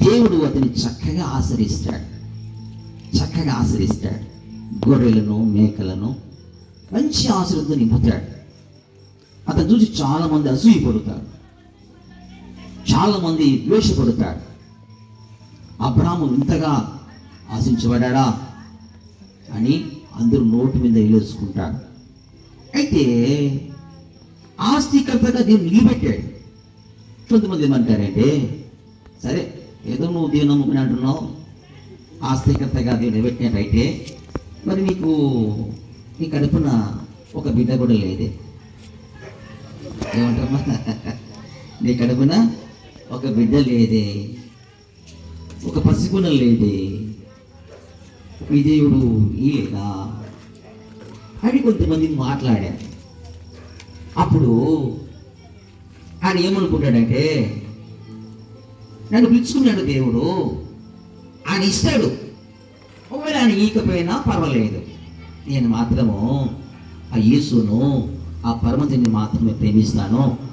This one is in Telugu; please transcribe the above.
దేవుడు అతని చక్కగా ఆచరిస్తాడు చక్కగా ఆచరిస్తాడు గొర్రెలను మేకలను మంచి ఆశ్రయంతో నింపుతాడు. అతను చూసి చాలా మంది అసూయపడతారు. చాలా మంది ద్వేషపడతాడు అబ్రాహ్ము ఇంతగా ఆశించబడా అని అందరూ నోటి మీద వేలేసుకుంటాడు అయితే ఆస్తికర్తగా దీన్ని నిలబెట్టాడు. కొంతమంది ఏమంటారంటే సరే ఏదో నువ్వు దేవుని నమ్ముకుని అంటున్నావు. ఆస్తికర్తగా దేవుని నిలబెట్టినట్టయితే మరి నీకు నీ కడుపున ఒక బిడ్డ కూడా లేదే. ఏమంటారమ్మా నీ కడుపున ఒక బిడ్డ లేదే. ఒక పసిగుణ లేదే. ఈ దేవుడు ఈ లేదా? అని కొంతమంది మాట్లాడారు. అప్పుడు ఆయన ఏమనుకుంటాడంటే నన్ను పిలుచుకున్నాడు దేవుడు. ఆయన ఇస్తాడు. ఒకవేళ ఆయన ఈకపోయినా పర్వాలేదు. నేను మాత్రము ఆ యేసును ఆ పరమతిని మాత్రమే ప్రేమిస్తాను.